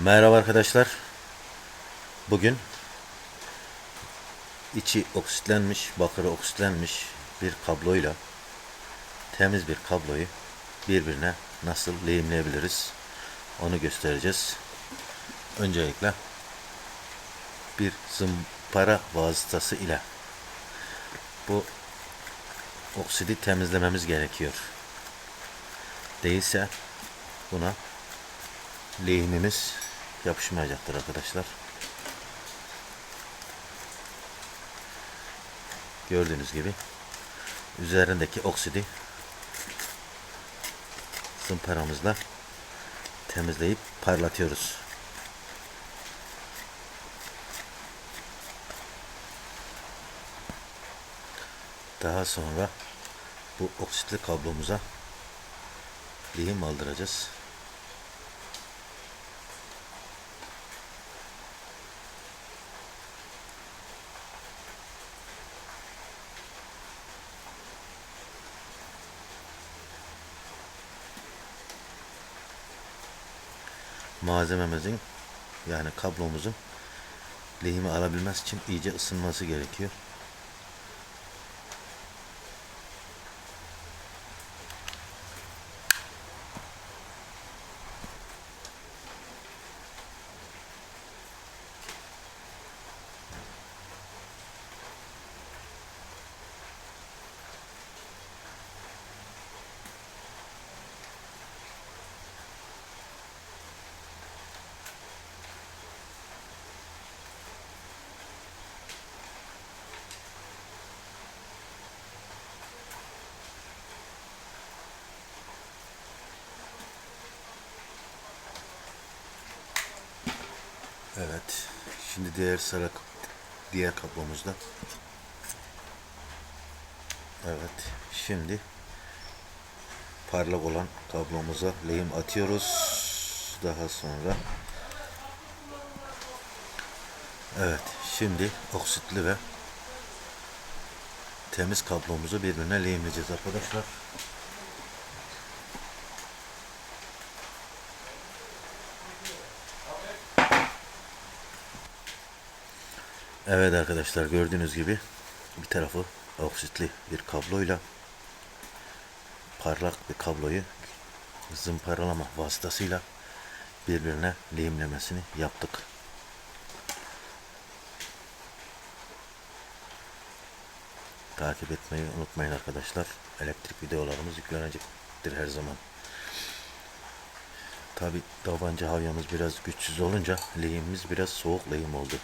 Merhaba arkadaşlar. Bugün içi oksitlenmiş, bakırı oksitlenmiş bir kabloyla temiz bir kabloyu birbirine nasıl lehimleyebiliriz onu göstereceğiz. Öncelikle bir zımpara vasıtası ile bu oksidi temizlememiz gerekiyor. Değilse buna lehimimiz yapışmayacaktır arkadaşlar. Gördüğünüz gibi üzerindeki oksidi zımparamızla temizleyip parlatıyoruz. Daha sonra bu oksitli kablomuza lehim aldıracağız. Malzememizin yani kablomuzun lehimi alabilmesi için iyice ısınması gerekiyor. Evet. Şimdi diğer sıra diğer kablomuzda. Evet. Şimdi parlak olan kablomuza lehim atıyoruz. Daha sonra Evet. Şimdi oksitli ve temiz kablomuzu birbirine lehimleyeceğiz arkadaşlar. Evet arkadaşlar gördüğünüz gibi bir tarafı oksitli bir kabloyla parlak bir kabloyu zımparalama vasıtasıyla birbirine lehimlemesini yaptık. Takip etmeyi unutmayın arkadaşlar. Elektrik videolarımız yüklenecektir her zaman. Tabi tabanca havyamız biraz güçsüz olunca lehimimiz biraz soğuk lehim oldu.